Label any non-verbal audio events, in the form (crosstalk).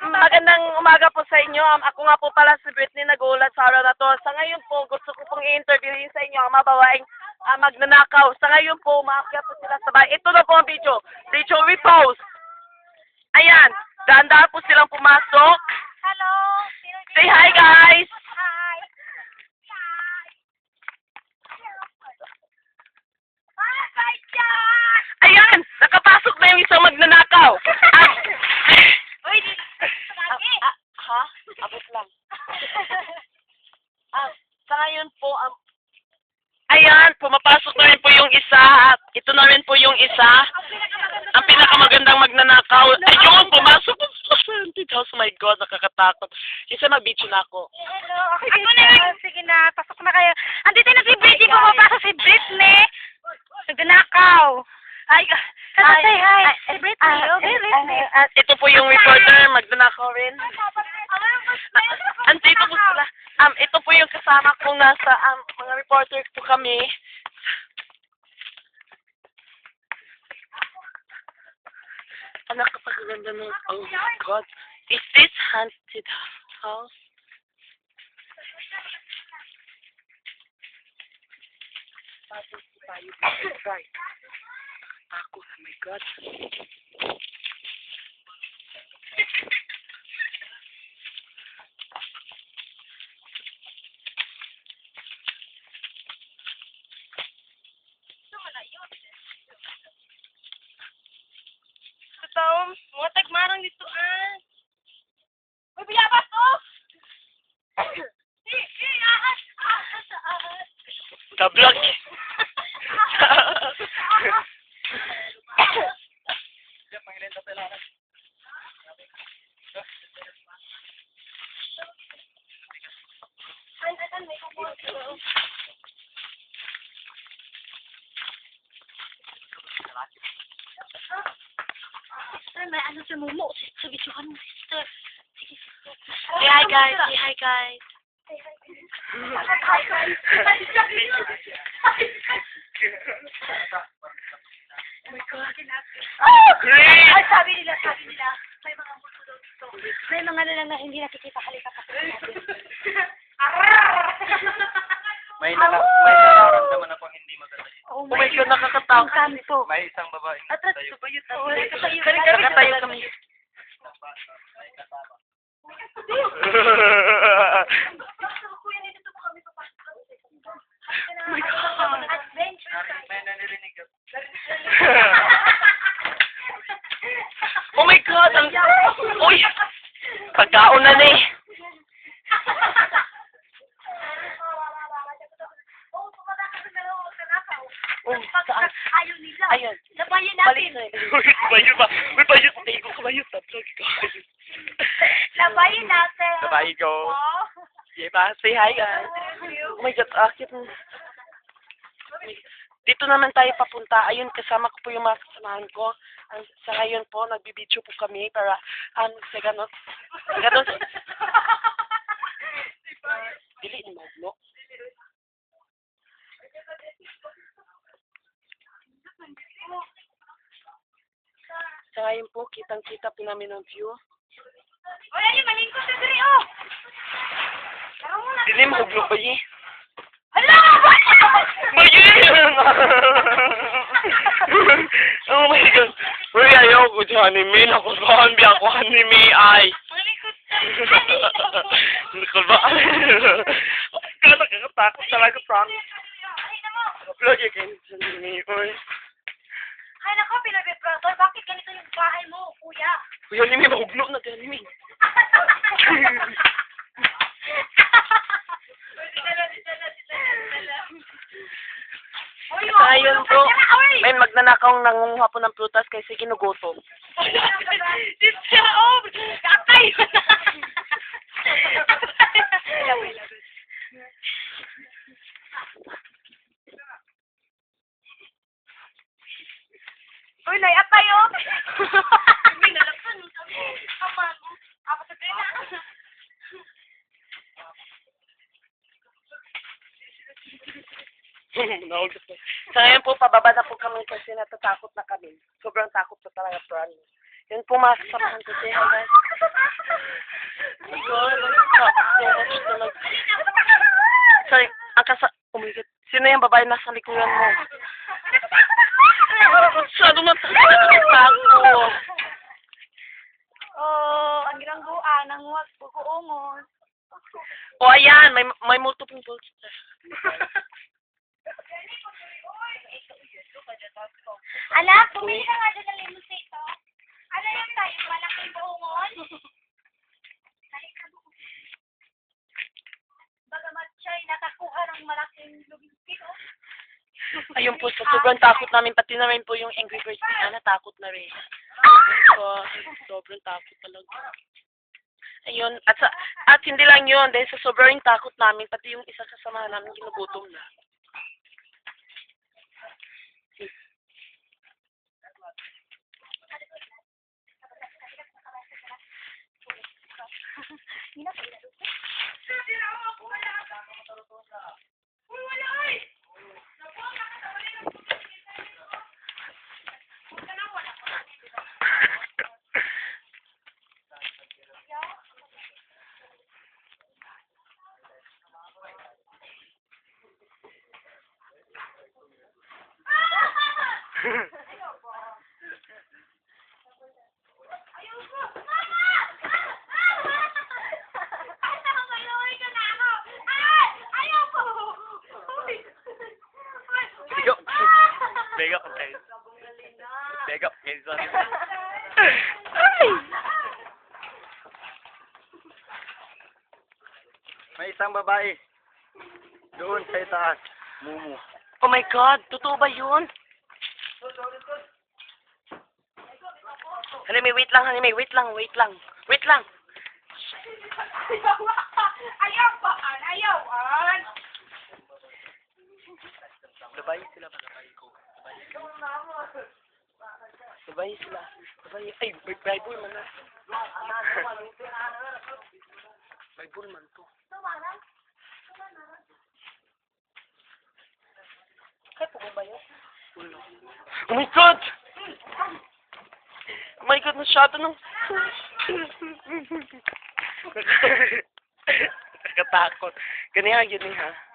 Magandang umaga po sa inyo. Um, ako nga po pala si Britney nagulat sa araw na to. Sa ngayon po, gusto ko pong i-interviewin sa inyo ang mababaeng ah, magnanakaw. Sa ngayon po, maakyat po sila sa bahay. Ito na po ang video. Video repost. Ayan. Dahan-dahan po silang pumasok. Hello. Say hi, guys! Hi. Hi. Hi, Jack. Ayan! Nakapasok na yung isang magnanakaw. Ah, Uy, di. ah, ah, ha? Abot lang. Ah, sa ngayon po, ang... Ayan, pumapasok na rin po yung isa. At ito na rin po yung isa. Ang pinakamagandang magnanakaw. Ayun, pumasok po sa haunted house. Oh my God, nakakatakot. Isa mag-beach na ako. Hello. Ako na lang. Sige na, pasok na kayo. Andito na si Britney. Pumapasok si Britney. Nagnanakaw. Ay, Hello, say hi. Si Britney. Oh, Britney. Ito po yung reporter, magnanakaw rin. Ah, Andito po sila. Um, ito po yung kasama kong nasa, um, mga reporter po kami. Ang nakapagaganda ng, oh my God. Is this haunted house? Tapos guys. Ako, oh my God. Totoo, mga tagmarang dito ah. Uy, biyabas to! Tablog. Sister, may ano sa mumo. Videohan mo, sister. Sige, sister. Say hi guys, say hi guys. Hi, guys. (laughs) Oh, great! Ay, sabi nila, sabi nila, may mga multo daw dito. May mga na lang na hindi nakikita halika pa May nala may nararamdaman akong hindi maganda dito. Oh Oh my God, nakakatakot. Ang kanto. May isang babaeng Atras, tayo. tubayot ako. Nakatayo Kali kali tayo kami. May kasama. Pagkaon na ni. Oh, saan? Ayaw nila. Ayun. Labayan natin. kabayo ba? Uy, kabayo. Tayo ko. Labayan natin. Kabayo ko. Oh. Sige ba? Say hi guys. Oh my God, akit mo. Dito naman tayo papunta. Ayun, kasama ko po yung mga kasamahan ko. Ang, sa ngayon po, nagbibideo po kami para, ano, sa ganon. Ganon. Dili ni Magno. Sa ngayon po, kitang-kita po namin ang view. Uy, ayun, malingkot na diri, oh. Tara muna. Dili mo huglo ba yi? Oh my God. Uy, ayaw ko anime. Nakulbaan biya ako anime ay. Nakulbaan. Kaya nakakatakot talaga. Upload yung kayo sa anime. Uy. Ay, nako, Pinabit Brother, bakit ganito yung bahay mo, kuya? Uy, anime, mahuglo na anime. Uy, Sa ngayon po, Uy! May magnanakaw nangunguha po ng prutas kasi ginugutom. Oh! Kakay! Uy. Ako sa pina. Nahulog po. So, ngayon po, pababa na po kami kasi natatakot na kami. Sobrang takot po talaga, promise. Yun po, mga kasamahan ko siya, guys. Sorry, ang kasa... Umigit. Sino yung babae nasa likuran mo? Masyado na takot. Oh, ang ginangguan, ang huwag, bukuungos. O, ayan, may, may multiple bolts. (laughs) Anak, bumili ka nga dyan ng limusito. Ano yung tayo, malaking mo. Bagamat siya'y nakakuha ng malaking lumisito. Ayun po, sa sobrang takot namin, pati na rin po yung Angry Birds ni Ana, takot na rin. So, sobrang takot talaga. Ayun, at, sa, at hindi lang yun, dahil sa sobrang takot namin, pati yung isa kasama namin ginugutom na. pinakita. Guys. Up, guys. May isang babae. Doon sa itaas. Mumu. Oh my God, totoo ba yun? Hanimi, wait lang, Hanimi, wait lang, wait lang. Wait lang. Ayaw ba? Ayaw, an. Sabay sila pa, sabay ko. Sabay Sabay sila. Sabay, ay, Bible man na. Bible man to. Kaya po ba yun? Oh my God! Oh my God, masyado nung... (laughs) Nakatakot. Ganyan yun eh, ha?